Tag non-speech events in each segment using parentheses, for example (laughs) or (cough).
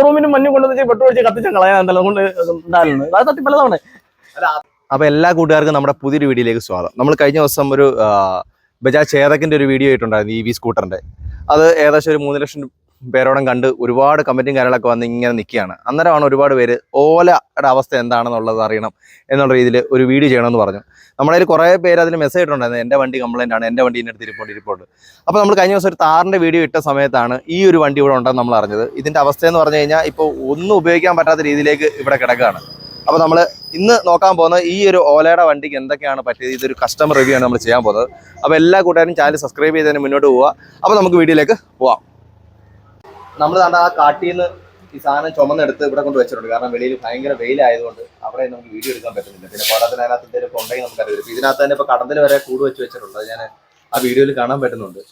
റൂമിനും മഞ്ഞും കൊണ്ടുവന്ന് പെട്ടു വെച്ച് കത്തിച്ച കളയാൻ അതുകൊണ്ട് കൊണ്ട് ഉണ്ടായിരുന്നു അത് തട്ടി പലതാണ് അപ്പൊ എല്ലാ കൂട്ടുകാർക്കും നമ്മുടെ പുതിയൊരു വീഡിയോയിലേക്ക് സ്വാഗതം. നമ്മൾ കഴിഞ്ഞ ദിവസം ഒരു ബജാജ് ചേതക്കിന്റെ ഒരു വീഡിയോ ആയിട്ടുണ്ടായിരുന്നു ഇ വി സ്കൂട്ടറിന്റെ. അത് ഏകദേശം ഒരു മൂന്ന് ലക്ഷം പേരോടം കണ്ട് ഒരുപാട് കമന്റും കാര്യങ്ങളൊക്കെ വന്ന് ഇങ്ങനെ നിൽക്കുകയാണ് അന്നേരമാണ് ഒരുപാട് പേര് ഓലയുടെ അവസ്ഥ എന്താണെന്നുള്ളത് അറിയണം എന്നുള്ള രീതിയിൽ ഒരു വീഡിയോ ചെയ്യണമെന്ന് പറഞ്ഞു. നമ്മളതിൽ കുറേ പേര് അതിന് മെസ്സേജ് ഇട്ടുണ്ടായിരുന്നു എന്റെ വണ്ടി കംപ്ലൈന്റ് ആണ്. എന്റെ വണ്ടി ഇതിന്റെ റിപ്പോർട്ട് ഇരിപ്പുണ്ട്. അപ്പോൾ നമ്മൾ കഴിഞ്ഞ ദിവസം ഒരു താറിന്റെ വീഡിയോ ഇട്ട സമയത്താണ് ഈ ഒരു വണ്ടി ഇവിടെ ഉണ്ടെന്ന് നമ്മൾ അറിഞ്ഞത്. ഇതിന്റെ അവസ്ഥ എന്ന് പറഞ്ഞു കഴിഞ്ഞാൽ ഇപ്പോൾ ഒന്നും ഉപയോഗിക്കാൻ പറ്റാത്ത രീതിയിലേക്ക് ഇവിടെ കിടക്കുകയാണ്. അപ്പോൾ നമ്മൾ ഇന്ന് നോക്കാൻ പോകുന്ന ഈ ഒരു ഓലയുടെ വണ്ടിക്ക് എന്തൊക്കെയാണ് പറ്റിയത്? ഇതൊരു കസ്റ്റമർ റിവ്യൂ ആണ് നമ്മൾ ചെയ്യാൻ പോകുന്നത്. അപ്പോൾ എല്ലാ കൂട്ടുകാരും ചാനൽ സബ്സ്ക്രൈബ് ചെയ്തതിന് മുന്നോട്ട് പോവുക. അപ്പോൾ നമുക്ക് വീഡിയോയിലേക്ക് പോവാം. നമ്മൾ കണ്ട ആ കാട്ടിൽ നിന്ന് ഈ സാധനം ചുമന്നെടുത്ത് ഇവിടെ കൊണ്ട് വെച്ചിട്ടുണ്ട്. കാരണം വെളിയിൽ ഭയങ്കര വെയിലായതുകൊണ്ട് അവിടെ നമുക്ക് വീഡിയോ എടുക്കാൻ പറ്റുന്നില്ല. പിന്നെ പോരാത്തിന് അതിനകത്ത് എന്തെങ്കിലും ഉണ്ടെങ്കിൽ നമുക്കറിയില്ല ഇപ്പൊ ഇതിനകത്ത് തന്നെ ഇപ്പൊ കടന്തിൽ വരെ കൂട് വെച്ച് വെച്ചിട്ടുണ്ട്. ഞാൻ ആ വീഡിയോയിൽ കാണാൻ പറ്റുന്നുണ്ട്.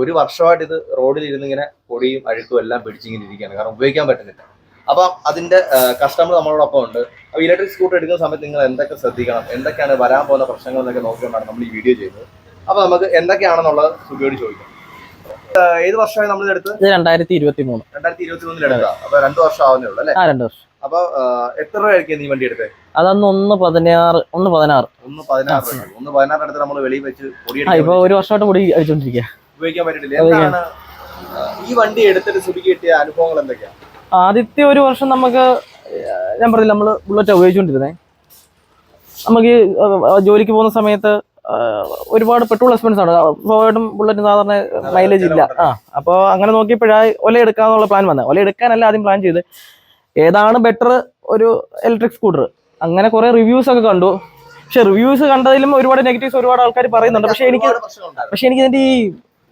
ഒരു വർഷമായിട്ട് ഇത് റോഡിൽ ഇരുന്ന് ഇങ്ങനെ പൊടിയും അഴുക്കും എല്ലാം പിടിച്ചിങ്ങനെ ഇരിക്കുകയാണ്. കാരണം ഉപയോഗിക്കാൻ പറ്റുന്നില്ല. അപ്പൊ അതിന്റെ കസ്റ്റമർ നമ്മളോടൊപ്പം ഉണ്ട്. അപ്പൊ ഇലക്ട്രിക് സ്കൂട്ടർ എടുക്കുന്ന സമയത്ത് നിങ്ങൾ എന്തൊക്കെ ശ്രദ്ധിക്കണം? എന്തൊക്കെയാണ് വരാൻ പോകുന്ന പ്രശ്നങ്ങൾ എന്നൊക്കെ നോക്കിയാണ് നമ്മൾ ഈ വീഡിയോ ചെയ്തത് അപ്പൊ നമുക്ക് എന്തൊക്കെയാണെന്നുള്ളത് സുഖിയോട് ചോദിക്കാം. ഏത് വർഷമായി നമ്മൾ എടുത്ത് രണ്ടായിരത്തി ഇരുപത്തി മൂന്ന് രണ്ടായിരത്തി ഇരുപത്തി മൂന്നിൽ എടുത്താ അപ്പൊ രണ്ടു വർഷം ആവുന്നേ ഉള്ളൂ അല്ലേ? രണ്ട് വർഷം. അപ്പൊ എത്ര രൂപയായിരിക്കും നീ വണ്ടി എടുത്തേ? അതന്ന് ഒന്ന് പതിനാറ് ഒന്ന് പതിനാറ്. ഒന്ന് പതിനാറ് ഒന്ന് പതിനാറ് എടുത്ത് നമ്മൾ വെളിയിൽ വെച്ച് ഇപ്പൊ ഒരു വർഷമായിട്ട് പൊടി അടിച്ചോണ്ടിരിക്കുക ഉപയോഗിക്കാൻ പറ്റില്ല എന്താണ് ഈ വണ്ടി എടുത്തിട്ട് സുബിക്ക് കിട്ടിയ അനുഭവങ്ങൾ എന്തൊക്കെയാ? ആദ്യത്തെ ഒരു വർഷം നമുക്ക് ഞാൻ പറഞ്ഞില്ല നമ്മൾ ബുള്ളറ്റ് ഉപയോഗിച്ചുകൊണ്ടിരുന്നേ നമുക്ക് ജോലിക്ക് പോകുന്ന സമയത്ത് ഒരുപാട് പെട്രോൾ എക്സ്പെൻസ് ആണ്. സ്വാഭാവികമായിട്ടും ബുള്ളറ്റ് സാധാരണ മൈലേജ് ഇല്ല. ആ അപ്പോൾ അങ്ങനെ നോക്കിയപ്പോഴാണ് ഒല എടുക്കാന്നുള്ള പ്ലാൻ വന്നത് ഒല എടുക്കാനല്ല ആദ്യം പ്ലാൻ ചെയ്ത്. ഏതാണ് ബെറ്റർ ഒരു ഇലക്ട്രിക് സ്കൂട്ടർ അങ്ങനെ കുറെ റിവ്യൂസ് ഒക്കെ കണ്ടു. പക്ഷെ റിവ്യൂസ് കണ്ടതിലും ഒരുപാട് നെഗറ്റീവ്സ് ഒരുപാട് ആൾക്കാർ പറയുന്നുണ്ട്. പക്ഷെ എനിക്ക് പക്ഷെ എനിക്ക് ഇതിന്റെ ഈ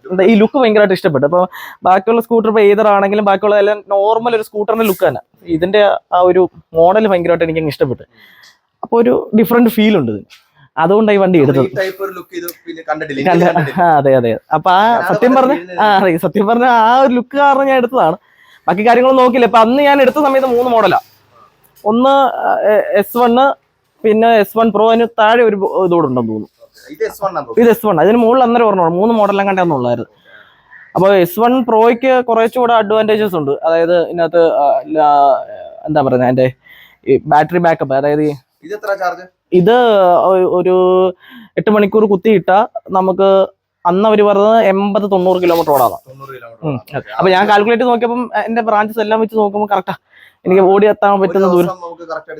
എന്താ ഈ ലുക്ക് ഭയങ്കരമായിട്ട് ഇഷ്ടപ്പെട്ടു. അപ്പോൾ ബാക്കിയുള്ള സ്കൂട്ടർ ഇപ്പോൾ ഏതർ ആണെങ്കിലും ബാക്കിയുള്ള എല്ലാം നോർമൽ ഒരു സ്കൂട്ടറിന്റെ ലുക്ക് തന്നെ. ഇതിന്റെ ആ ഒരു മോഡൽ ഭയങ്കരമായിട്ട് എനിക്ക് ഇഷ്ടപ്പെട്ടു. അപ്പോൾ ഒരു ഡിഫറെന്റ് ഫീൽ ഉണ്ട് ഇതിന്. അതുകൊണ്ടാണ് ഈ വണ്ടി എടുത്തത്. അതെ അതെ. അപ്പൊ ആ സത്യം പറഞ്ഞ ആ അതെ. സത്യം പറഞ്ഞ ആ ഒരു ലുക്ക് കാരണം ഞാൻ എടുത്തതാണ്. ബാക്കി കാര്യങ്ങളൊന്നും നോക്കില്ല ഇപ്പൊ അന്ന് ഞാൻ എടുത്ത സമയത്ത് മൂന്ന് മോഡലാ ഒന്ന് എസ് വണ് പിന്നെ എസ് വൺ പ്രോ അതിന് താഴെ ഒരു ഇതോടുണ്ടെന്ന് തോന്നുന്നു. ഇത് എസ് വൺ അതിന് മുകളിൽ അന്നേരം ഓർമ്മ മൂന്ന് മോഡലെല്ലാം കണ്ടെന്നുള്ളായിരുന്നു അപ്പോൾ എസ് വൺ പ്രോയ്ക്ക് കുറച്ചുകൂടെ അഡ്വാന്റേജസ് ഉണ്ട്. അതായത് ഇതിനകത്ത് എന്താ പറയുന്നത് അതിന്റെ ബാറ്ററി ബാക്കപ്പ് അതായത് ഇത് ഒരു എട്ട് മണിക്കൂർ കുത്തിയിട്ട നമുക്ക് അന്ന് അവർ പറഞ്ഞത് എൺപത് തൊണ്ണൂറ് കിലോമീറ്റർ ഓടാണ് അപ്പൊ ഞാൻ കാൽക്കുലേറ്റ് നോക്കിയപ്പം എന്റെ ബ്രാഞ്ചസ് എല്ലാം വെച്ച് നോക്കുമ്പോൾ കറക്റ്റാ എനിക്ക് ഓടി എത്താൻ പറ്റുന്ന ദൂരം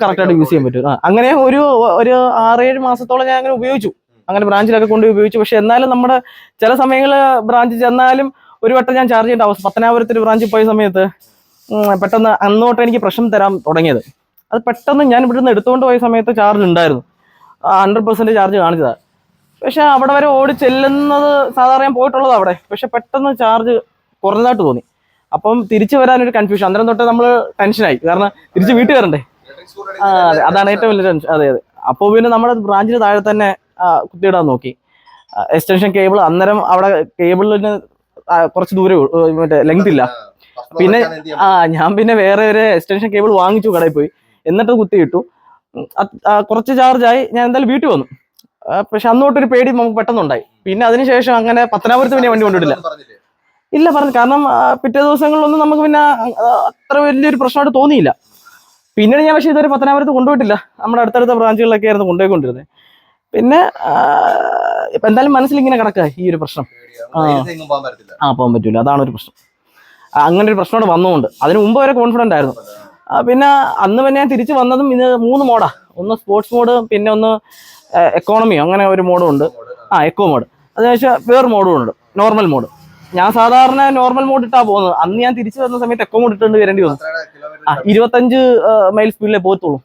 കറക്റ്റ് ആയിട്ട് യൂസ് ചെയ്യാൻ പറ്റും. അങ്ങനെ ഒരു ഒരു ആറേഴ് മാസത്തോളം ഞാൻ അങ്ങനെ ഉപയോഗിച്ചു. അങ്ങനെ ബ്രാഞ്ചിലൊക്കെ കൊണ്ട് ഉപയോഗിച്ചു. പക്ഷെ എന്നാലും നമ്മുടെ ചില സമയങ്ങളിൽ ബ്രാഞ്ച് ചെന്നാലും ഒരു വട്ടം ഞാൻ ചാർജ് ചെയ്യേണ്ട അവസ്ഥ. പത്തനാപുരത്തിൽ ബ്രാഞ്ചിൽ പോയ സമയത്ത് പെട്ടെന്ന് അന്നോട്ട് എനിക്ക് പ്രശ്നം തരാൻ തുടങ്ങിയത്. അത് പെട്ടെന്ന് ഞാൻ ഇവിടുന്ന് എടുത്തുകൊണ്ട് പോയ സമയത്ത് ചാർജ് ഉണ്ടായിരുന്നു. ഹൺഡ്രഡ് പെർസെന്റ് ചാർജ് കാണിച്ചതാണ് പക്ഷെ അവിടെ വരെ ഓടി ചെല്ലുന്നത് സാധാരണ ഞാൻ പോയിട്ടുള്ളത് അവിടെ. പക്ഷെ പെട്ടെന്ന് ചാർജ് കുറഞ്ഞതായിട്ട് തോന്നി. അപ്പം തിരിച്ചു വരാനൊരു കൺഫ്യൂഷൻ അന്നേരം തൊട്ട് നമ്മൾ ടെൻഷനായി കാരണം തിരിച്ച് വീട്ടിൽ വരണ്ടേ? അതെ. അതാണ് ഏറ്റവും വലിയ ടെൻഷൻ അതെ അതെ. അപ്പോൾ പിന്നെ നമ്മുടെ ബ്രാഞ്ചിന് താഴെ തന്നെ കുത്തിയിടാൻ നോക്കി. എക്സ്റ്റൻഷൻ കേബിൾ അന്നേരം അവിടെ കേബിളിന് കുറച്ച് ദൂരെ മറ്റേ ലെങ്ത് ഇല്ല. പിന്നെ ആ ഞാൻ പിന്നെ വേറെ ഒരു എക്സ്റ്റൻഷൻ കേബിൾ വാങ്ങിച്ചു കടയിൽ പോയി. എന്നിട്ട് കുത്തിയിട്ടു കുറച്ച് ചാർജായി ഞാൻ എന്തായാലും വീട്ടിൽ വന്നു. പക്ഷെ അന്നോട്ടൊരു പേടി നമുക്ക് പെട്ടെന്നുണ്ടായി. പിന്നെ അതിനുശേഷം അങ്ങനെ പത്തനാപുരത്ത് പിന്നെ വണ്ടി കൊണ്ടിട്ടില്ല ഇല്ല പറഞ്ഞു കാരണം പിറ്റേ ദിവസങ്ങളിലൊന്നും നമുക്ക് പിന്നെ അത്ര വലിയൊരു പ്രശ്നമായിട്ട് തോന്നിയില്ല. പിന്നീട് ഞാൻ പക്ഷേ ഇതുവരെ പത്തനാപുരത്ത് കൊണ്ടുപോയിട്ടില്ല. നമ്മുടെ അടുത്തടുത്ത ബ്രാഞ്ചുകളിലൊക്കെ ആയിരുന്നു കൊണ്ടുപോയിക്കൊണ്ടിരുന്നത്. പിന്നെ ഇപ്പൊ എന്തായാലും മനസ്സിൽ ഇങ്ങനെ കിടക്കുക ഈ ഒരു പ്രശ്നം. ആ. പോകാൻ പറ്റൂല. അതാണ് ഒരു പ്രശ്നം. അങ്ങനെ ഒരു പ്രശ്നം അവിടെ വന്നുകൊണ്ട് അതിന് മുമ്പ് വരെ കോൺഫിഡന്റ് ആയിരുന്നു. പിന്നെ അന്ന് പിന്നെ ഞാൻ തിരിച്ചു വന്നതും ഇത് മൂന്ന് മോഡാ. ഒന്ന് സ്പോർട്സ് മോഡ് പിന്നെ ഒന്ന് എക്കോണമിയോ അങ്ങനെ ഒരു മോഡും ഉണ്ട്. ആ എക്കോ മോഡ് അതിനുശേഷം വേറെ മോഡും ഉണ്ട്. നോർമൽ മോഡ് ഞാൻ സാധാരണ നോർമൽ മോഡ് ഇട്ടാ പോകുന്നത്. അന്ന് ഞാൻ തിരിച്ചു വരുന്ന സമയത്ത് എക്കോ മോഡ് ഇട്ടുകൊണ്ട് വരേണ്ടി വന്നു. ആ ഇരുപത്തഞ്ച് മൈൽ സ്പീഡിലേ പോകത്തുള്ളൂ.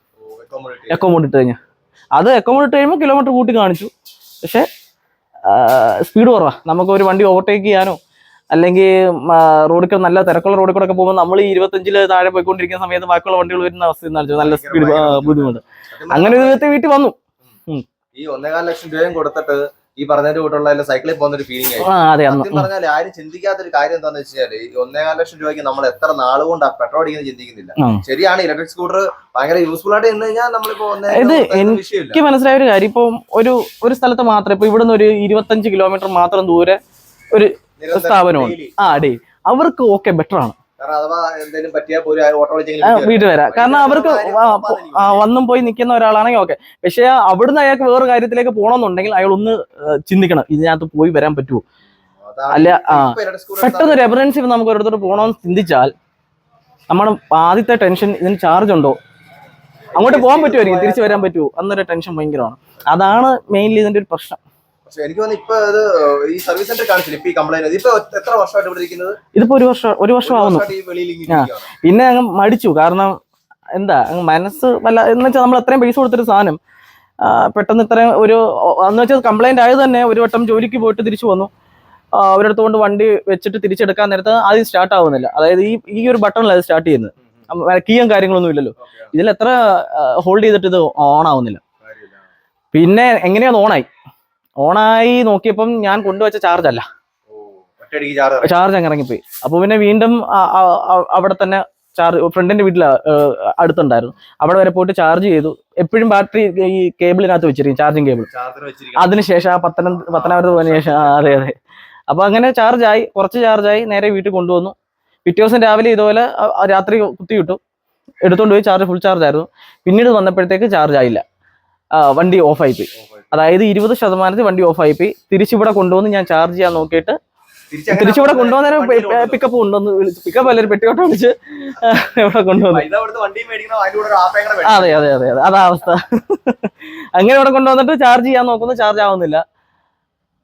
എക്കോ മോഡ് ഇട്ട് കഴിഞ്ഞാൽ അത് എക്കോ മോഡ് ഇട്ട് കഴിയുമ്പോൾ കിലോമീറ്റർ കൂട്ടി കാണിച്ചു. പക്ഷേ സ്പീഡ് കുറവാ. നമുക്ക് ഒരു വണ്ടി ഓവർടേക്ക് ചെയ്യാനോ അല്ലെങ്കിൽ റോഡിൽ നല്ല തിരക്കുള്ള റോഡിൽ കൂടെ ഒക്കെ പോകുമ്പോൾ നമ്മൾ ഈ ഇരുപത്തഞ്ചിൽ താഴെ പോയിക്കൊണ്ടിരിക്കുന്ന സമയത്ത് ബാക്കിയുള്ള വണ്ടികൾ വരുന്ന അവസ്ഥ നല്ല സ്പീഡ് ബുദ്ധിമുട്ട്. അങ്ങനെ ഒരു വിധത്തെ വീട്ടിൽ വന്നു. ഈ ഒന്നേകാൽ ലക്ഷം രൂപയും കൊടുത്തിട്ട് ഈ പറഞ്ഞതിന്റെ കൂട്ടുള്ള സൈക്കിളിൽ പോകുന്ന ഒരു ഫീലിംഗ് ആയിരുന്നു പറഞ്ഞാൽ ആരും ചിന്തിക്കാത്ത ഒരു കാര്യം എന്താണെന്ന് വെച്ചാൽ ഈ ഒന്നേകാൽ ലക്ഷം രൂപയ്ക്ക് നമ്മൾ എത്ര നാളുകൊണ്ട് പെട്രോൾ അടിക്കുന്നത് ചിന്തിക്കുന്നില്ല. ശരിയാണ് ഇലക്ട്രിക് സ്കൂട്ടർ ഭയങ്കര യൂസ്ഫുൾ ആയിട്ട് നിന്ന് കഴിഞ്ഞാൽ നമ്മളിപ്പോ ഇത് എനിക്ക് മനസ്സിലായ ഒരു കാര്യം ഇപ്പം ഒരു ഒരു സ്ഥലത്ത് മാത്രം ഇപ്പൊ ഇവിടുന്ന് ഒരു ഇരുപത്തഞ്ച് കിലോമീറ്റർ മാത്രം ദൂരെ ഒരു സ്ഥാപനമാണ് സ്ഥാപനമുണ്ട്. ആ അവർക്ക് ഓക്കെ ബെറ്റർ ആണ്. വീട്ടിൽ വരാം. കാരണം അവർക്ക് വന്നും പോയി നിൽക്കുന്ന ഒരാളാണെങ്കിൽ ഓക്കെ. പക്ഷെ അവിടുന്ന് അയാൾക്ക് വേറെ കാര്യത്തിലേക്ക് പോകണമെന്നുണ്ടെങ്കിൽ അയാൾ ഒന്ന് ചിന്തിക്കണം. ഇതിനകത്ത് പോയി വരാൻ പറ്റുമോ? അല്ല. പെട്ടെന്ന് ഒരു എമർജൻസി നമുക്ക് ഒരിടത്തോട്ട് പോകണമെന്ന് ചിന്തിച്ചാൽ നമ്മുടെ ആദ്യത്തെ ടെൻഷൻ ഇതിന് ചാർജ് ഉണ്ടോ? അങ്ങോട്ട് പോകാൻ പറ്റുമായിരിക്കും. തിരിച്ചു വരാൻ പറ്റുമോ? അന്നൊരു ടെൻഷൻ ഭയങ്കരമാണ്. അതാണ് മെയിൻലി ഇതിന്റെ ഒരു പ്രശ്നം. പക്ഷെ എനിക്ക് തോന്നുന്നു ഇപ്പൊ ഇത് ഈ സർവീസ് സെന്റർ കാണിച്ചില്ല? ഇപ്പൊ ഈ കംപ്ലൈന്റ് ഇതിപ്പോ എത്ര വർഷമായിട്ട് ഇവിടെ ഇരിക്കുന്നത്? ഇതിപ്പോ ഒരു വർഷം ഒരു വർഷം ആവുന്നു. പിന്നെ അങ്ങ് മടിച്ചു. കാരണം എന്താ അങ്ങ് മനസ്സ് വല്ല എന്ന് വെച്ചാൽ നമ്മൾ അത്രയും പൈസ കൊടുത്തൊരു സാധനം പെട്ടെന്ന് ഇത്രയും ഒരു എന്ന് വെച്ചാൽ കംപ്ലൈന്റ് ആയത് തന്നെ ഒരു വട്ടം ജോലിക്ക് പോയിട്ട് തിരിച്ചു വന്നു. അവരടുത്ത് കൊണ്ട് വണ്ടി വെച്ചിട്ട് തിരിച്ചെടുക്കാൻ നേരത്ത് ആദ്യം സ്റ്റാർട്ട് ആവുന്നില്ല. അതായത് ഈ ഈ ഒരു ബട്ടണിലാണ് അത് സ്റ്റാർട്ട് ചെയ്യുന്നത്. കീയും കാര്യങ്ങളൊന്നും ഇല്ലല്ലോ. ഇതിൽ എത്ര ഹോൾഡ് ചെയ്തിട്ട് ഇത് ഓൺ ആവുന്നില്ല. പിന്നെ എങ്ങനെയാണ് ഓണായി ഓണായി നോക്കിയപ്പം ഞാൻ കൊണ്ടുവച്ച ചാർജ് അല്ല. ചാർജ് അങ്ങ് ഇറങ്ങിപ്പോയി. അപ്പൊ പിന്നെ വീണ്ടും അവിടെ തന്നെ ചാർജ് ഫ്രണ്ടിന്റെ വീട്ടിൽ അടുത്തുണ്ടായിരുന്നു. അവിടെ വരെ പോയിട്ട് ചാർജ് ചെയ്തു. എപ്പോഴും ബാറ്ററി ഈ കേബിളിനകത്ത് വെച്ചിരിക്കും ചാർജിങ് കേബിൾ. അതിനുശേഷം ആ പത്തനം പത്തനാപുരത്ത് പോയതിനു ശേഷം അതെ അതെ. അപ്പൊ അങ്ങനെ ചാർജ് ആയി കുറച്ച് ചാർജ് ആയി നേരെ വീട്ടിൽ കൊണ്ടുവന്നു. പിറ്റേ ദിവസം രാവിലെ ഇതുപോലെ രാത്രി കുത്തി കിട്ടും എടുത്തോണ്ട് പോയി ചാർജ് ഫുൾ ചാർജ് ആയിരുന്നു. പിന്നീട് വന്നപ്പോഴത്തേക്ക് ചാർജ് ആയില്ല. വണ്ടി ഓഫ് ആയി പോയി പോയി. അതായത് ഇരുപത് ശതമാനത്തിൽ വണ്ടി ഓഫ് ആയി തിരിച്ചിവിടെ കൊണ്ടുവന്ന് ഞാൻ ചാർജ് ചെയ്യാൻ നോക്കിയിട്ട് തിരിച്ചിവിടെ കൊണ്ടുവന്നേരം. പിക്കപ്പ് കൊണ്ടുവന്ന്. പിക്കപ്പ് അല്ല ഒരു വിളിച്ച് ഇവിടെ കൊണ്ടുവന്നു. അതെ അതെ അതെ അതെ. അതാ അവസ്ഥ. അങ്ങനെ ഇവിടെ കൊണ്ടുവന്നിട്ട് ചാർജ് ചെയ്യാൻ നോക്കുന്നു ചാർജ് ആവുന്നില്ല.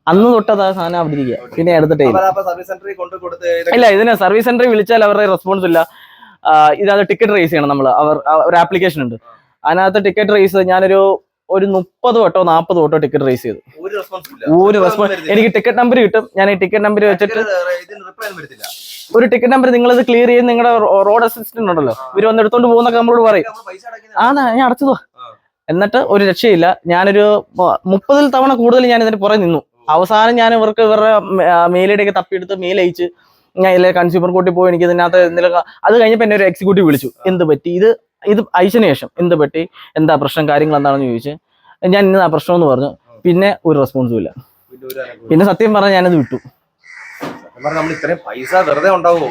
അന്ന് തൊട്ടത് ആ സാധനം അവിടെ ഇരിക്കുക പിന്നെ എടുത്തിട്ടേ ഇല്ല. ഇതിന് സർവീസ് സെന്ററിൽ വിളിച്ചാൽ അവരുടെ റെസ്പോൺസ് ഇല്ല. ഇതാ ഇതിനകത്ത് ടിക്കറ്റ് റേസ് ചെയ്യണം നമ്മൾ അവർ ഒരു ആപ്ലിക്കേഷൻ ഉണ്ട്. അതിനകത്ത് ടിക്കറ്റ് റേസ് ഞാനൊരു ഒരു മുപ്പത് വട്ടോ നാൽപ്പത് വട്ടോ ടിക്കറ്റ് റേസ് ചെയ്തു. ഒരു റെസ്പോൺസ് എനിക്ക് ടിക്കറ്റ് നമ്പർ കിട്ടും. ഞാൻ ഈ ടിക്കറ്റ് നമ്പർ വെച്ചിട്ട് ഒരു ടിക്കറ്റ് നമ്പർ നിങ്ങൾ ഇത് ക്ലിയർ ചെയ്ത് നിങ്ങളുടെ റോഡ് അസിസ്റ്റന്റ് ഉണ്ടല്ലോ. ഇവർ വന്ന് എടുത്തോണ്ട് പോകുന്നൊക്കെ നമ്മളോട് പറയും. ആ ഞാൻ അടച്ചതോ. എന്നിട്ട് ഒരു രക്ഷയില്ല. ഞാനൊരു മുപ്പതിൽ തവണ കൂടുതൽ ഞാൻ ഇതിന് പുറകെ നിന്നു. അവസാനം ഞാൻ ഇവർക്ക് ഇവരുടെ തപ്പി തപ്പിയെടുത്ത് മെയിൽ അയച്ച് ഞാൻ ഇതിലെ കൺസ്യൂമർ കോർട്ടിൽ പോയി എനിക്ക് ഇതിനകത്ത് എന്തെങ്കിലും അത് കഴിഞ്ഞപ്പോൾ എന്നെ ഒരു എക്സിക്യൂട്ടീവ് വിളിച്ചു. എന്ത് പറ്റി? ഇത് ഇത് അയച്ചതിന് ശേഷം എന്ത് പറ്റി? എന്താ പ്രശ്നം കാര്യങ്ങൾ എന്താണെന്ന് ചോദിച്ച് ഞാൻ ഇന്ന് ആ പ്രശ്നം എന്ന് പറഞ്ഞു പിന്നെ ഒരു റെസ്പോൺസും ഇല്ല. പിന്നെ സത്യം പറഞ്ഞാൽ ഞാനത് വിട്ടു. നമ്മൾ ഇത്രയും പൈസ വെറുതെ ഉണ്ടാവുമോ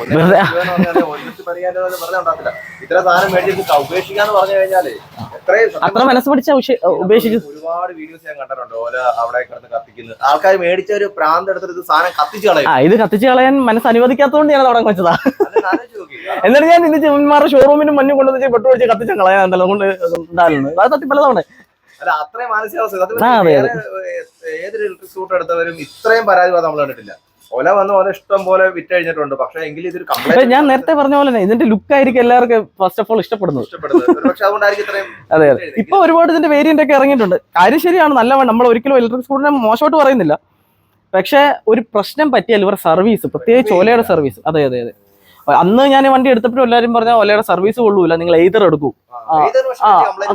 ഇത്ര സാധനം മേടിച്ചിട്ട് ഉപേക്ഷിക്കാന്ന് പറഞ്ഞു കഴിഞ്ഞാൽ അത്ര മനസ്സ് പിടിച്ച ഉപേക്ഷിച്ചു ഒരുപാട് വീഡിയോസ് ഞാൻ കണ്ടിട്ടുണ്ട്. ഓല അവിടെ കിടന്ന് കത്തിക്കുന്നത് ആൾക്കാർ മേടിച്ച ഒരു പ്രാന്ത് എടുത്തിട്ട് സാധനം കത്തിച്ചു കളയും. ഇത് കത്തിച്ചു കളയാൻ മനസ്സ് അനുവദിക്കാത്തതുകൊണ്ട് ഞാൻ അവിടെ വെച്ചതാ. എന്നിട്ട് ഞാൻ ഇന്ന് ചെമ്മന്മാരുടെ ഷോറൂമിന് മുന്നിൽ കൊണ്ടുവന്ന് പെട്ടു വെച്ച് കത്തിച്ച കളയാൻ എന്തല്ല കൊണ്ട് ഉണ്ടായിരുന്നു അത് തട്ടി പലതവണ. അല്ല അത്രയും മാനസികാവസ്ഥ. ഏതൊരു ഇലക്ട്രിക് സ്കൂട്ടർ എടുത്തവരും ഇത്രയും പരാതി നമ്മൾ കണ്ടിട്ടില്ല. ഓല വന്ന് ഓല ഇഷ്ടം പോലെ വിറ്റ് കഴിഞ്ഞിട്ടുണ്ട്. പക്ഷെ എങ്കിൽ ഇതൊരു കംപ്ലൈന്റ് ഞാൻ നേരത്തെ പറഞ്ഞ പോലെ തന്നെ ഇതിന്റെ ലുക്ക് ആയിരിക്കും എല്ലാവർക്കും ഫസ്റ്റ് ഓഫ് ഓൾ ഇഷ്ടപ്പെടുന്നത്. പക്ഷെ അതുകൊണ്ടായിരിക്കും ഇത്രയും (laughs) അതെ അതെ. ഇപ്പൊ ഒരുപാട് ഇതിന്റെ വേരിയന്റ് ഒക്കെ ഇറങ്ങിയിട്ടുണ്ട്. കാര്യം ശരിയാണ് നല്ല. നമ്മൾ ഒരിക്കലും ഇലക്ട്രിക് സ്കൂട്ടറിനെ മോശമായിട്ട് പറയുന്നില്ല. പക്ഷെ ഒരു പ്രശ്നം പറ്റിയാൽ ഇവരുടെ സർവീസ് പ്രത്യേകിച്ച് ഓലയുടെ സർവീസ് അതെ അതെ അതെ. അന്ന് ഞാൻ വണ്ടി എടുത്തപ്പോഴും എല്ലാവരും പറഞ്ഞ ഓലയുടെ സർവീസ് കൊള്ളൂല നിങ്ങൾ എയ്തർ എടുക്കൂ. ആ,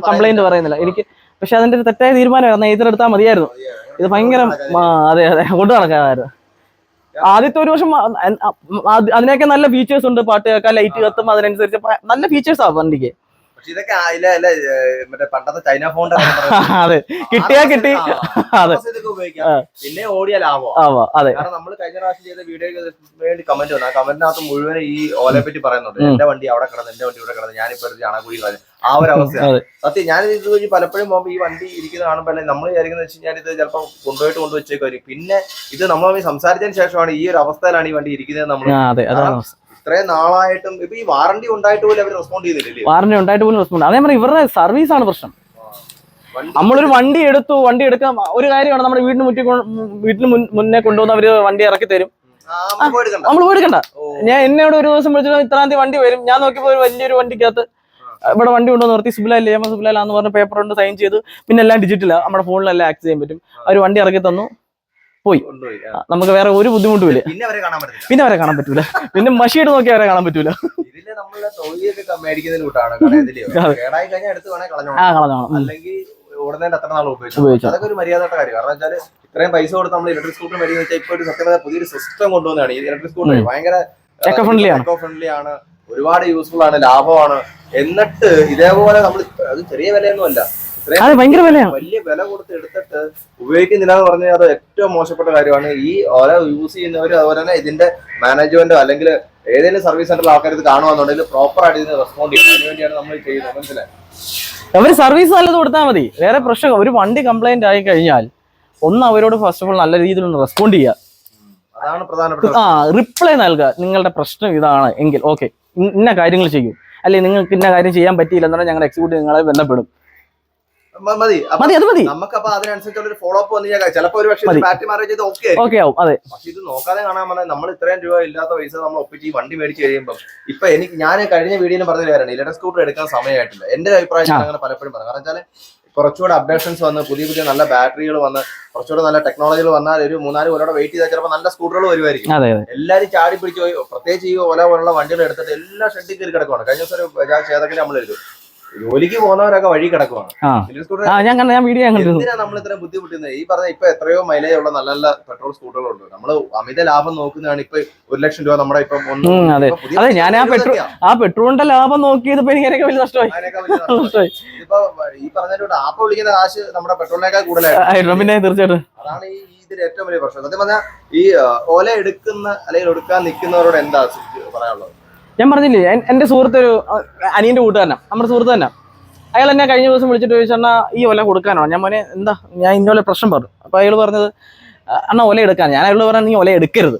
കംപ്ലൈന്റ് പറയുന്നില്ല. എനിക്ക് പക്ഷെ അതിന്റെ ഒരു തെറ്റായ തീരുമാനമായിരുന്നു. എയ്തർ എടുത്താൽ മതിയായിരുന്നു. ഇത് ഭയങ്കര അതെ അതെ. കൊണ്ട് നടക്കാമായിരുന്നു ആദ്യത്തെ ഒരു വർഷം അതിനൊക്കെ നല്ല ഫീച്ചേഴ്സ് ഉണ്ട് പാട്ട് കേൾക്കാൻ ലൈറ്റ് കത്തും അതിനനുസരിച്ച് നല്ല ഫീച്ചേഴ്സ് ആ വണ്ടിക്ക്. പണ്ടത്തെ ചൈന ഫോണിന്റെ (laughs) അതെ. കിട്ടിയാ കിട്ടി. (laughs) അതെ. പിന്നെ ഓടിയ ലാഭം. അതെ. കാരണം നമ്മൾ കഴിഞ്ഞ പ്രാവശ്യം ചെയ്ത വീഡിയോയ്ക്ക് വേണ്ടി കമന്റ് വന്നു. ആ കമന്റിനകത്ത് മുഴുവൻ ഈ ഓലയെ പറ്റി പറയുന്നുണ്ട്. എന്റെ വണ്ടി അവിടെ കിടന്ന് എന്റെ വണ്ടി ഇവിടെ കിടന്ന് ഞാനിപ്പോ ഒരു ചാണകുടി കളഞ്ഞു ആ ഒരു അവസ്ഥയാണ് സത്യം ഞാൻ ഇത് വഴി പലപ്പോഴും പോകുമ്പോൾ ഈ വണ്ടി ഇരിക്കുന്ന കാണുമ്പോൾ അല്ലെങ്കിൽ നമ്മൾ വിചാരിക്കുന്നത് വെച്ച് കഴിഞ്ഞാൽ ഇത് ചിലപ്പോൾ കൊണ്ടുപോയിട്ട് കൊണ്ടുവച്ചേക്കുമായിരിക്കും പിന്നെ ഇത് നമ്മൾ സംസാരിച്ചതിന് ശേഷമാണ് ഈ ഒരു അവസ്ഥയിലാണ് ഈ വണ്ടി ഇരിക്കുന്നത് നമ്മൾ. ഇത്രയും നാളായിട്ടും ഇപ്പൊ ഈ വാറണ്ടി ഉണ്ടായിട്ട് പോലും അവർ റെസ്പോണ്ട് ചെയ്യുന്നില്ലേ വാറണ്ടി ഉണ്ടായിട്ട് പോലും റെസ്പോണ്ട് അതേ പറഞ്ഞ ഇവരുടെ സർവീസ് ആണ് പ്രശ്നം. നമ്മളൊരു വണ്ടി എടുത്തു വണ്ടി എടുക്കാൻ ഒരു കാര്യമാണ് നമ്മുടെ വീടിന് മുറ്റി വീട്ടിന് മുന്നേ കൊണ്ടുവന്ന് അവർ വണ്ടി ഇറക്കി തരും. നമുക്ക് പോയി എടുക്കണ്ട. നമ്മൾ ഞാൻ എന്നോട് ഒരു ദിവസം വിളിച്ചിട്ട് ഇത്രാം തീയതി വണ്ടി വരും. ഞാൻ നോക്കിയപ്പോ ഒരു വലിയൊരു വണ്ടിക്കകത്ത് ഇവിടെ വണ്ടി കൊണ്ടു നിർത്തി സുബിലല്ലേ എം സുബിലാന്ന് പറഞ്ഞ പേപ്പർ കൊണ്ട് സൈൻ ചെയ്ത് പിന്നെ എല്ലാം ഡിജിറ്റലാണ് നമ്മുടെ ഫോണിലെല്ലാം ആക്സസ് ചെയ്യാൻ പറ്റും. അവർ വണ്ടി ഇറക്കി തന്നു. ആ, നമുക്ക് വേറെ ഒരു ബുദ്ധിമുട്ടും ഇല്ല പിന്നെ അവരെ കാണാൻ പറ്റൂല. പിന്നെ മഷിയിട്ട് നോക്കി അവരെ കാണാൻ പറ്റൂല. (laughs) ആ നാൾ ഉപയോഗിച്ചു. അതൊക്കെ ഒരു മര്യാദയുടെ കാര്യം കാരണം വെച്ചാൽ ഇത്രയും പൈസ കൊടുത്ത് നമ്മൾ ഇലക്ട്രിക് സ്കൂട്ടർ മേടിക്കുന്ന വെച്ചാൽ ഇപ്പൊ ഒരു സത്യം പുതിയൊരു സിസ്റ്റം കൊണ്ടുവന്നതാണ്. ഈ ഇലക്ട്രിക് സ്കൂട്ടർ. ഭയങ്കര. എക്കോ ഫ്രണ്ട്ലി ആണ്. ഒരുപാട് യൂസ്ഫുൾ ആണ് ലാഭമാണ്. എന്നിട്ട് ഇതേപോലെ നമ്മൾ അത് ചെറിയ വിലയൊന്നും അല്ല ഭയങ്കര വിലയാണ്. വലിയ വില കൊടുത്ത് എടുത്തിട്ട് ഉപയോഗിക്കുന്നില്ല എന്ന് പറഞ്ഞാൽ അത് ഏറ്റവും മോശപ്പെട്ട കാര്യമാണ്. ഈ ഓരോ യൂസ് ചെയ്യുന്നവർ അതുപോലെ തന്നെ ഇതിന്റെ മാനേജ്മെന്റോ അല്ലെങ്കിൽ ഏതെങ്കിലും സർവീസ് സെന്ററിൽ ആൾക്കാർ ഇത് കാണുവാന്നുണ്ടെങ്കിൽ പ്രോപ്പർ ആയിട്ട് ഇതിന് റെസ്പോണ്ട് ചെയ്യുന്നത് അതിനുവേണ്ടിയാണ് നമ്മൾ ചെയ്യുന്നത്. മനസ്സിലായി? അവർ സർവീസ് നല്ലത് കൊടുത്താൽ മതി. വേറെ പ്രശ്നം ഒരു വണ്ടി കംപ്ലൈന്റ് ആയി കഴിഞ്ഞാൽ ഒന്ന് അവരോട് ഫസ്റ്റ് ഓഫ് ഓൾ നല്ല രീതിയിൽ ഒന്ന് റെസ്പോണ്ട് ചെയ്യുക. അതാണ് പ്രധാനപ്പെട്ട ആ റിപ്ലൈ നൽകുക. നിങ്ങളുടെ പ്രശ്നം ഇതാണ് എങ്കിൽ. ഓക്കെ ഇന്ന കാര്യങ്ങൾ ചെയ്യും. അല്ലെ നിങ്ങൾക്ക് ഇന്ന കാര്യം ചെയ്യാൻ പറ്റിയില്ല എന്നാൽ ഞങ്ങൾ എക്സിക്യൂട്ടീവ് നിങ്ങളെ ബന്ധപ്പെടും. മ- മതി. അപ്പൊ മതി അത് മതി. നമുക്ക് അപ്പൊ അതിനനുസരിച്ചുള്ള ഒരു ഫോളോ അപ്പ് വന്നു കഴിഞ്ഞാൽ ചിലപ്പോൾ ഒരു പക്ഷേ മതി. ബാറ്ററി മാരേജ് ചെയ്ത് ഓക്കെ ആയിരിക്കും. ഓക്കെ ആവും അതെ. പക്ഷെ ഇത് നോക്കാതെ കാണാൻ പറഞ്ഞാൽ നമ്മൾ ഇത്രയും രൂപ ഇല്ലാത്ത പൈസ നമ്മൾ ഒപ്പിച്ച് ഈ വണ്ടി മേടിച്ച് കഴിയുമ്പോൾ ഇപ്പൊ എനിക്ക് ഞാൻ കഴിഞ്ഞ വീഡിയോ പറഞ്ഞ കാര്യമാണ് ഇലക്ട്രിക് സ്കൂട്ടർ എടുക്കാൻ സമയമായിട്ടില്ല. എന്റെ അഭിപ്രായം അങ്ങനെ പലപ്പോഴും പറഞ്ഞു കാരണം വെച്ചാൽ കുറച്ചുകൂടെ അപ്ഡേഷൻസ് വന്ന് പുതിയ പുതിയ നല്ല ബാറ്ററികൾ വന്ന് കുറച്ചുകൂടെ നല്ല ടെക്നോളജികൾ വന്നാൽ ഒരു മൂന്നാൽ കൊല്ലോടെ വെയിറ്റ് ചെയ്താൽ ചിലപ്പോൾ നല്ല സ്കൂട്ടറുകൾ വരുമായിരിക്കും. എല്ലാവരും ചാടി പിടിച്ച് പോയി പ്രത്യേകിച്ച് ഈ ഓല പോലുള്ള വണ്ടികൾ എടുത്തിട്ട് എല്ലാ ഷെഡിൽ കയറി കിടക്കുവാണ്. കഴിഞ്ഞ ദിവസം ഒരു ബജാജ് ചേതക്കിൽ നമ്മൾ എഴുതും ജോലിക്ക് പോകുന്നവരൊക്കെ വഴി കിടക്കുവാണ്. ആ. ഞാൻ കണ്ട ഞാൻ വീഡിയോ കണ്ടിരുന്നു എന്തിനാ നമ്മൾ ഇത്ര ബുദ്ധിമുട്ടുന്നത് ഈ പറഞ്ഞ ഇപ്പൊ എത്രയോ മൈലേജ് ഉള്ള നല്ല നല്ല പെട്രോൾ സ്കൂട്ടറുകളുണ്ട് നമ്മൾ അമിത ലാഭം നോക്കുന്നതാണ് ഇപ്പൊ ഒരു ലക്ഷം രൂപ നമ്മുടെ ഇപ്പം അതെ. ഇപ്പൊ അതെ, ഞാൻ ആ പെട്രോൾ- ആ പെട്രോളിന്റെ ലാഭം നോക്കിയത് ഇപ്പൊ എനിക്ക് വലിയ നഷ്ടമായി. നഷ്ടമായി. നഷ്ടമായി ഈ പറഞ്ഞ ആപ്പ് വിളിക്കുന്ന കാശ് നമ്മുടെ പെട്രോളിനേക്കാൾ കൂടുതലായിരുന്നു. പിന്നെ തീർച്ചയായിട്ടും. അതാണ് ഈ ഇതിൽ ഏറ്റവും വലിയ പ്രശ്നം. സത്യം പറഞ്ഞാൽ ഈ ഓല എടുക്കുന്ന അല്ലെങ്കിൽ എടുക്കാൻ നിൽക്കുന്നവരോട് എന്താ പറയാനുള്ളത്? ഞാൻ പറഞ്ഞില്ലേ എന്റെ എന്റെ സുഹൃത്ത് ഒരു അനിയന്റെ കൂട്ടുകാരനാ. നമ്മുടെ സുഹൃത്ത് തന്നെ. അയാൾ എന്നെ കഴിഞ്ഞ ദിവസം വിളിച്ചിട്ട് ചോദിച്ചാൽ ഈ ഒല കൊടുക്കാനാണോ? ഞാൻ മോനെ എന്താ ഞാൻ ഇന്നോലെ പ്രശ്നം പറഞ്ഞു. അപ്പൊ അയാൾ പറഞ്ഞത് അണ്ണ ഒല എടുക്കാൻ. ഞാൻ അയാളോട് പറഞ്ഞ നീ ഒല എടുക്കരുത്.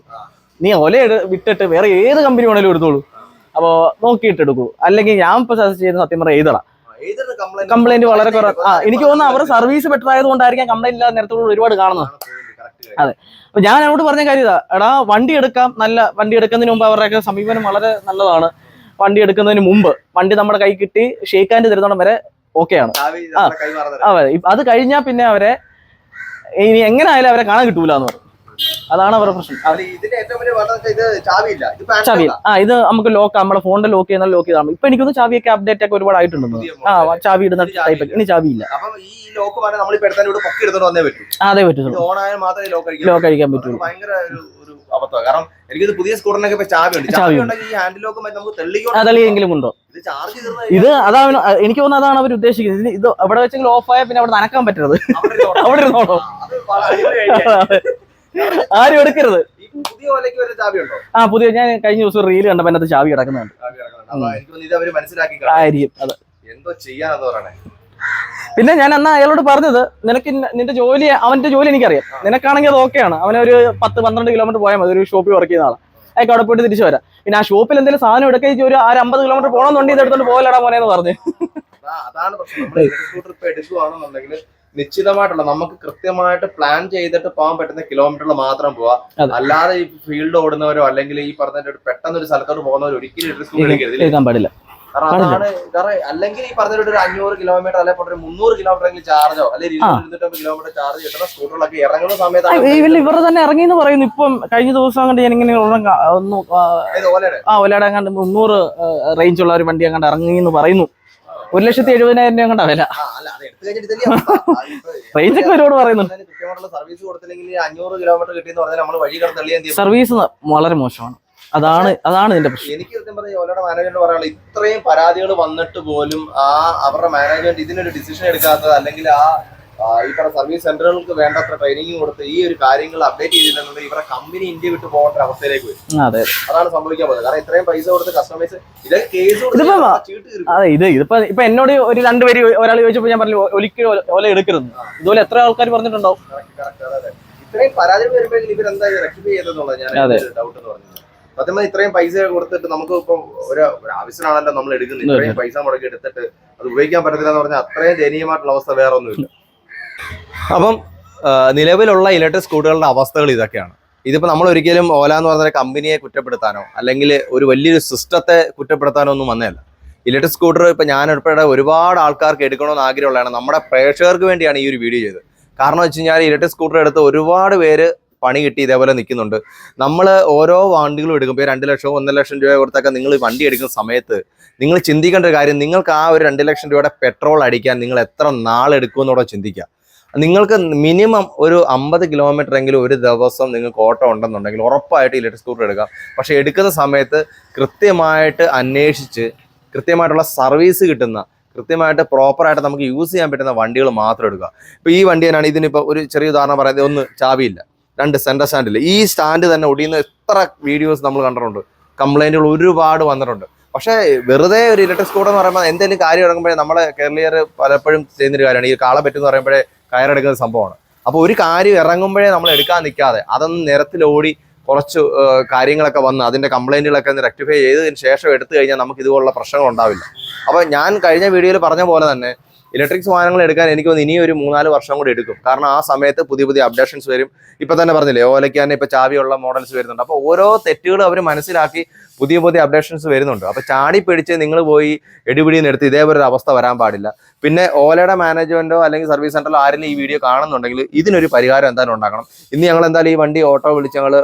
നീ ഒല വിട്ടിട്ട് വേറെ ഏത് കമ്പനി വേണേലും എടുത്തോളൂ. അപ്പോൾ നോക്കിയിട്ട് എടുക്കൂ. അല്ലെങ്കിൽ ഞാൻ ഇപ്പൊ സജസ്റ്റ് ചെയ്യുന്ന സത്യം പറഞ്ഞാൽ ഏതൊരു കംപ്ലൈന്റ് വളരെ കുറവ്. ആ എനിക്ക് തോന്നുന്നു അവരുടെ സർവീസ് ബെറ്റർ ആയതുകൊണ്ടായിരിക്കാം കംപ്ലൈന്റ് ഇല്ലാതെ നേരത്തോട് ഒരുപാട് കാണുന്നത്. അതെ. അപ്പൊ ഞാൻ അങ്ങോട്ട് പറഞ്ഞ കാര്യം ഇതാ. എടാ വണ്ടി എടുക്കാം. നല്ല വണ്ടി എടുക്കുന്നതിന് മുമ്പ് അവരുടെയൊക്കെ സമീപനം വളരെ നല്ലതാണ്. വണ്ടി എടുക്കുന്നതിന് മുമ്പ്. വണ്ടി നമ്മുടെ കൈ കിട്ടി. ഷേക്ക് ഹാൻഡ് തരുന്നോണം വരെ ഓക്കെയാണ് അതെ. അത് കഴിഞ്ഞാൽ പിന്നെ അവരെ ഇനി എങ്ങനെ ആയാലും അവരെ കാണാൻ കിട്ടൂല എന്ന് പറയും. അതാണ് അവരുടെ പ്രശ്നം. ചാവി. ആ ഇത് നമുക്ക് ലോക്ക് നമ്മുടെ ഫോണിന്റെ ലോക്ക് ചെയ്യുന്ന ലോക്ക് ചെയ്താൽ ഇപ്പൊ എനിക്കൊന്ന് ചാവിയൊക്കെ അപ്ഡേറ്റ് ഒക്കെ ഒരുപാട് ആയിട്ടുണ്ടെന്ന് ആ. ചാവി ഇടുന്ന ടൈപ്പ് ഇനി ചാവിയില്ല ഇല്ല. അതേ പറ്റുള്ളൂ ലോക്ക് അത് പറ്റുള്ളൂ അബദ്ധമാണ് കാരണം എനിക്കിത് പുതിയ സ്കൂട്ടറിനൊക്കെ ഇപ്പൊ ചാവി ഉണ്ട്. ചാവി ഉണ്ടെങ്കിൽ ഈ ഹാൻഡിൽ ലോക്ക് നമുക്ക് ഉണ്ടോ? ഇത് ചാർജ് ഇത് അതാണ് എനിക്ക് തോന്നുന്നത് അതാണ് അവർ ഉദ്ദേശിക്കുന്നത്. ഇത് അവിടെ വെച്ചെങ്കിൽ ഓഫ് ആയാൽ പിന്നെ അവിടെ നനക്കാൻ പറ്റരുത്. അവിടെ ഇരുന്നോളൂ. ആരും എടുക്കരുത്. ആ പുതിയ ഞാൻ കഴിഞ്ഞ ദിവസം റീൽ കണ്ടപ്പോ അതിനകത്ത് ചാവി കിടക്കുന്നുണ്ട്. ആയിരിക്കും അത്. എന്തോ ചെയ്യാനെന്ന് പറയണേ. പിന്നെ ഞാൻ അന്ന് അയാളോട് പറഞ്ഞത് നിനക്ക് നിന്റെ ജോലി അവന്റെ ജോലി എനിക്കറിയാം. നിനക്കാണെങ്കിൽ അത് ഓക്കെയാണ്. അവനെ ഒരു പത്ത് പന്ത്രണ്ട് കിലോമീറ്റർ പോയാൽ മതി. ഒരു ഷോപ്പിൽ വർക്ക് ചെയ്യുന്ന ആളാണ് അയാൾക്ക് അവിടെ പോയിട്ട് തിരിച്ചു വരാം. പിന്നെ ആ ഷോപ്പിൽ എന്തെങ്കിലും സാധനം എടുക്കുക ഒരു ആ ഒരു അമ്പത് കിലോമീറ്റർ പോകണമെന്നുണ്ടെങ്കിൽ ഇത് എടുത്തോണ്ട് പോകലടാ മോനെ എന്ന് പറഞ്ഞു. അതാണ് പ്രശ്നം. നിശ്ചിതമായിട്ടുള്ള നമുക്ക് കൃത്യമായിട്ട് പ്ലാൻ ചെയ്തിട്ട് പോകാൻ പറ്റുന്ന കിലോമീറ്ററിൽ മാത്രം പോവാ. അല്ലാതെ ഈ ഫീൽഡ് ഓടുന്നവരോ അല്ലെങ്കിൽ ഈ പറഞ്ഞ പെട്ടെന്ന് ഒരു സ്ഥലത്തോട്ട് പോകുന്നവരോ ഒരിക്കലും ഇല്ലേ? എടുക്കാൻ പാടില്ല. അല്ലെങ്കിൽ ഈ പറഞ്ഞ ഒരു അഞ്ഞൂറ് കിലോമീറ്റർ അല്ലെങ്കിൽ ഒരു മുന്നൂറ് കിലോമീറ്റർ ചാർജോ അല്ലെങ്കിൽ ഇരുന്നൂറ് ഇരുന്നൂറ്റമ്പത് കിലോമീറ്റർ ചാർജ് കിട്ടുന്ന സ്കൂട്ടറിലൊക്കെ ഇറങ്ങുന്ന സമയത്താണ് ഇവർ തന്നെ ഇറങ്ങി എന്ന് പറയുന്നു. ഇപ്പം കഴിഞ്ഞ ദിവസം കണ്ട് ഞാൻ ഇങ്ങനെ ഒന്ന് ആ ഒലയുടെ അങ്ങാണ്ട് മുന്നൂറ് റേഞ്ച് ഉള്ള ഒരു വണ്ടി അങ്ങാണ്ട് ഇറങ്ങി എന്ന് പറയുന്നു. ഒരു ലക്ഷത്തി എഴുപതിനായിരം രൂപ കണ്ട വില? റേഞ്ച് ഒക്കെ (laughs) ഒരുപാട് പറയുന്നുണ്ട്. സർവീസ് കൊടുത്തില്ലെങ്കിൽ ഈ അഞ്ഞൂറ് കിലോമീറ്റർ കിട്ടിയെന്ന് പറഞ്ഞാൽ നമ്മൾ വഴി കിടന്ന് തള്ളി എന്ത് ചെയ്യും? സർവീസ് വളരെ മോശമാണ്. അതാണ് അതാണ് ഇതിന്റെ പ്രശ്നം. എനിക്ക് സത്യം പറഞ്ഞാൽ ഓലയുടെ മാനേജ്മെന്റ് പറയാനുള്ള ഇത്രയും പരാതികൾ വന്നിട്ട് പോലും ആ അവരുടെ മാനേജ്മെന്റ് ഇതിനൊരു ഡിസിഷൻ എടുക്കാത്തത് അല്ലെങ്കിൽ ആ, ഈ പറഞ്ഞ സർവീസ് സെന്ററുകൾക്ക് വേണ്ടത്ര ട്രെയിനിങ് കൊടുത്ത് ഈ ഒരു കാര്യങ്ങൾ അപ്ഡേറ്റ് ചെയ്തിട്ടുണ്ടെങ്കിൽ ഇവരുടെ കമ്പനി ഇന്ത്യ വിട്ട് പോകേണ്ട ഒരു അവസ്ഥയിലേക്ക് വരും. അതെ അതാണ് സംഭവിക്കാൻ പോകുന്നത്. കാരണം ഇത്രയും പൈസ കൊടുത്ത് കസ്റ്റമേഴ്സ് ഇത് കേസ്. അതെ ഇത് ഇതിപ്പോ ഇപ്പൊ എന്നോട് ഒരു രണ്ടുപേര് ഒരാൾ ചോദിച്ചപ്പോ ഞാൻ പറഞ്ഞു ഒലിക്ക് ഓല എടുക്കരുത്. ഇതുപോലെ എത്ര ആൾക്കാർ പറഞ്ഞിട്ടുണ്ടാവും. ഇത്രയും പരാതി വരുമ്പോൾ ഇവരെന്താ റെക്ടിഫൈ ചെയ്തെന്നുള്ളത് ഞാൻ ഡൗട്ട് എന്ന് പറഞ്ഞു സത്യം ഇത്രയും പൈസ കൊടുത്തിട്ട് നമുക്ക് ഇപ്പം ഒരു ഒരു ആവശ്യമാണല്ലോ നമ്മൾ എടുക്കുന്നത്. ഇത്രയും പൈസ മുടക്കി എടുത്തിട്ട് അത് ഉപയോഗിക്കാൻ പറ്റത്തില്ല എന്ന് പറഞ്ഞാൽ അത്രയും ദയനീയമായിട്ടുള്ള അവസ്ഥ വേറെ ഒന്നുമില്ല അപ്പം നിലവിലുള്ള ഇലക്ട്രിക് സ്കൂട്ടറുകളുടെ അവസ്ഥകൾ ഇതൊക്കെയാണ്. ഇതിപ്പോൾ നമ്മൾ ഒരിക്കലും ഓല എന്ന് പറഞ്ഞ കമ്പനിയെ കുറ്റപ്പെടുത്താനോ അല്ലെങ്കിൽ ഒരു വലിയൊരു സിസ്റ്റത്തെ കുറ്റപ്പെടുത്താനോ ഒന്നും വന്നതല്ല. ഇലക്ട്രിക് സ്കൂട്ടർ ഇപ്പം ഞാൻ ഉൾപ്പെടെ ഒരുപാട് ആൾക്കാർക്ക് എടുക്കണമെന്ന് ആഗ്രഹമുള്ളതാണ്. നമ്മുടെ പ്രേക്ഷകർക്ക് വേണ്ടിയാണ് ഈ ഒരു വീഡിയോ ചെയ്തത്. കാരണം വെച്ച് കഴിഞ്ഞാൽ ഇലക്ട്രിക് സ്കൂട്ടർ എടുത്ത് ഒരുപാട് പേര് പണി കിട്ടി ഇതേപോലെ നിൽക്കുന്നുണ്ട്. നമ്മൾ ഓരോ വണ്ടികളും എടുക്കുമ്പോൾ രണ്ട് ലക്ഷവും ഒന്നര ലക്ഷം രൂപ കൊടുത്തൊക്കെ നിങ്ങൾ വണ്ടി എടുക്കുന്ന സമയത്ത് നിങ്ങൾ ചിന്തിക്കേണ്ട ഒരു കാര്യം നിങ്ങൾക്ക് ആ ഒരു രണ്ട് ലക്ഷം രൂപയുടെ പെട്രോൾ അടിക്കാൻ നിങ്ങൾ എത്ര നാളെടുക്കുമെന്നൂടെ ചിന്തിക്കുക. നിങ്ങൾക്ക് മിനിമം ഒരു അമ്പത് കിലോമീറ്റർ എങ്കിലും ഒരു ദിവസം നിങ്ങൾക്ക് ഓട്ടോ ഉണ്ടെന്നുണ്ടെങ്കിൽ ഉറപ്പായിട്ട് ഇലക്ട്രിക് സ്കൂട്ടർ എടുക്കാം. പക്ഷേ എടുക്കുന്ന സമയത്ത് കൃത്യമായിട്ട് അന്വേഷിച്ച് കൃത്യമായിട്ടുള്ള സർവീസ് കിട്ടുന്ന കൃത്യമായിട്ട് പ്രോപ്പറായിട്ട് നമുക്ക് യൂസ് ചെയ്യാൻ പറ്റുന്ന വണ്ടികൾ മാത്രം എടുക്കുക. ഇപ്പോൾ ഈ വണ്ടി തന്നെയാണ് ഇതിനിപ്പോൾ ഒരു ചെറിയ ഉദാഹരണം പറയുന്നത് ഒന്ന് ചാവിയില്ല. രണ്ട് സെന്റർ സ്റ്റാൻഡില്ല ഈ സ്റ്റാൻഡ് തന്നെ ഒടിയുന്ന എത്ര വീഡിയോസ് നമ്മൾ കണ്ടിട്ടുണ്ട്. കംപ്ലൈന്റുകൾ ഒരുപാട് വന്നിട്ടുണ്ട്. പക്ഷേ വെറുതെ ഒരു ഇലക്ട്രിക് സ്കൂട്ടർ എന്ന് പറയുമ്പോൾ എന്തെങ്കിലും കാര്യം ഇറങ്ങുമ്പോഴേ നമ്മളെ കേരളീയർ പലപ്പോഴും ചെയ്യുന്നൊരു കാര്യമാണ്. ഈ കാള പറ്റുമെന്ന് പറയുമ്പോഴേ കയറെടുക്കുന്ന സംഭവമാണ്. അപ്പോൾ ഒരു കാര്യം ഇറങ്ങുമ്പോഴേ നമ്മൾ എടുക്കാൻ നിൽക്കാതെ അതൊന്ന് നിരത്തിലോടി കുറച്ച് കാര്യങ്ങളൊക്കെ വന്ന് അതിന്റെ കംപ്ലൈന്റുകളൊക്കെ ഒന്ന് റെക്ടിഫൈ ചെയ്തതിന് ശേഷം എടുത്തു കഴിഞ്ഞാൽ നമുക്ക് ഇതുപോലുള്ള പ്രശ്നങ്ങൾ ഉണ്ടാവില്ല. അപ്പോൾ ഞാൻ കഴിഞ്ഞ വീഡിയോയിൽ പറഞ്ഞ പോലെ തന്നെ ഇലക്ട്രിക് വാഹനങ്ങൾ എടുക്കാൻ എനിക്ക് തോന്നുന്നു ഇനി ഒരു മൂന്നാൽ വർഷം കൂടി എടുക്കും. കാരണം ആ സമയത്ത് പുതിയ പുതിയ അപ്ഡേഷൻസ് വരും. ഇപ്പൊ തന്നെ പറഞ്ഞില്ലേ ഓലയ്ക്ക് തന്നെ ഇപ്പൊ ചാവിയുള്ള മോഡൽസ് വരുന്നുണ്ട്. അപ്പോൾ ഓരോ തെറ്റുകളും അവർ മനസ്സിലാക്കി പുതിയ പുതിയ അപ്ഡേഷൻസ് വരുന്നുണ്ട്. അപ്പോൾ ചാടി പിടിച്ച് നിങ്ങൾ പോയി എടുപിടിന്ന് എടുത്ത് ഇതേപോലെ ഒരു അവസ്ഥ വരാൻ പാടില്ല. പിന്നെ ഓലയുടെ മാനേജ്മെന്റോ അല്ലെങ്കിൽ സർവീസ് സെന്ററിലോ ആരെങ്കിലും ഈ വീഡിയോ കാണുന്നുണ്ടെങ്കിൽ ഇതിനൊരു പരിഹാരം എന്തായാലും ഉണ്ടാക്കണം. ഇന്ന് ഞങ്ങൾ എന്തായാലും ഈ വണ്ടി ഓട്ടോ വിളിച്ച് ഞങ്ങൾ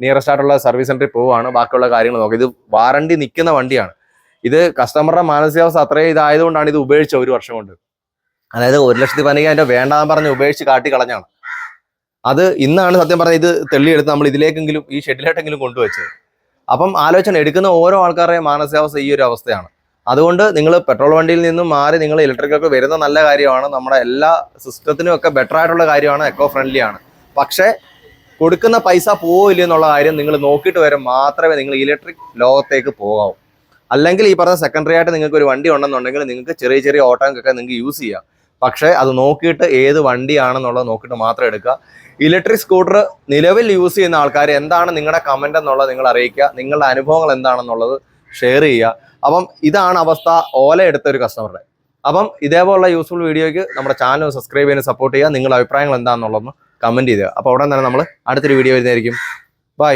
നിയറസ്റ്റ് ആയിട്ടുള്ള സർവീസ് സെന്ററിൽ പോവുകയാണ് ബാക്കിയുള്ള കാര്യങ്ങൾ നോക്കാം. ഇത് വാറണ്ടി നിൽക്കുന്ന വണ്ടിയാണ്. ഇത് കസ്റ്റമറുടെ മാനസികാവസ്ഥ അത്രയും ഇതായതുകൊണ്ടാണ് ഇത് ഉപേക്ഷിച്ചത് ഒരു വർഷം കൊണ്ട്. അതായത് ഒരു ലക്ഷത്തി പതിനയ്യായിരം രൂപ വേണ്ടാന്ന് പറഞ്ഞ് ഉപേക്ഷിച്ച് കാട്ടി കളഞ്ഞാണ് അത് ഇന്നാണ് സത്യം പറഞ്ഞ ഇത് തെള്ളിയെടുത്ത് നമ്മൾ ഇതിലേക്കെങ്കിലും ഈ ഷെഡിലായിട്ടെങ്കിലും കൊണ്ടുവച്ചത്. അപ്പം ആലോചന എടുക്കുന്ന ഓരോ ആൾക്കാരുടെയും മാനസികാവസ്ഥ ഈ ഒരു അവസ്ഥയാണ്. അതുകൊണ്ട് നിങ്ങൾ പെട്രോൾ വണ്ടിയിൽ നിന്നും മാറി നിങ്ങൾ ഇലക്ട്രിക് ഒക്കെ വരുന്ന നല്ല കാര്യമാണ്. നമ്മുടെ എല്ലാ സിസ്റ്റത്തിനും ഒക്കെ ബെറ്റർ ആയിട്ടുള്ള കാര്യമാണ് എക്കോ ഫ്രണ്ട്ലി ആണ്. പക്ഷേ കൊടുക്കുന്ന പൈസ പോവില്ല എന്നുള്ള കാര്യം നിങ്ങൾ നോക്കിയിട്ട് വരെ മാത്രമേ നിങ്ങൾ ഇലക്ട്രിക് ലോകത്തേക്ക് പോകാവൂ. അല്ലെങ്കിൽ ഈ പറഞ്ഞ സെക്കൻഡറി ആയിട്ട് നിങ്ങൾക്ക് ഒരു വണ്ടി ഉണ്ടെന്നുണ്ടെങ്കിൽ നിങ്ങൾക്ക് ചെറിയ ചെറിയ ഓട്ടങ്ങൾക്കൊക്കെ നിങ്ങൾക്ക് യൂസ് ചെയ്യാം. പക്ഷേ അത് നോക്കിയിട്ട് ഏത് വണ്ടിയാണെന്നുള്ളത് നോക്കിയിട്ട് മാത്രം എടുക്കുക. ഇലക്ട്രിക് സ്കൂട്ടർ നിലവിൽ യൂസ് ചെയ്യുന്ന ആൾക്കാർ എന്താണ് നിങ്ങളുടെ കമന്റ് എന്നുള്ളത് നിങ്ങൾ അറിയിക്കുക. നിങ്ങളുടെ അനുഭവങ്ങൾ എന്താണെന്നുള്ളത് ഷെയർ ചെയ്യുക. അപ്പം ഇതാണ് അവസ്ഥ ഓല എടുത്ത ഒരു കസ്റ്റമറുടെ അപ്പം ഇതേപോലുള്ള യൂസ്ഫുൾ വീഡിയോയ്ക്ക് നമ്മുടെ ചാനൽ സബ്സ്ക്രൈബ് ചെയ്യാൻ സപ്പോർട്ട് ചെയ്യുക. നിങ്ങളുടെ അഭിപ്രായങ്ങൾ എന്താണെന്നുള്ളതൊന്ന് കമന്റ് ചെയ്യുക അപ്പോൾ ഉടൻ തന്നെ നമ്മൾ അടുത്തൊരു വീഡിയോ വരുന്നതായിരിക്കും. ബൈ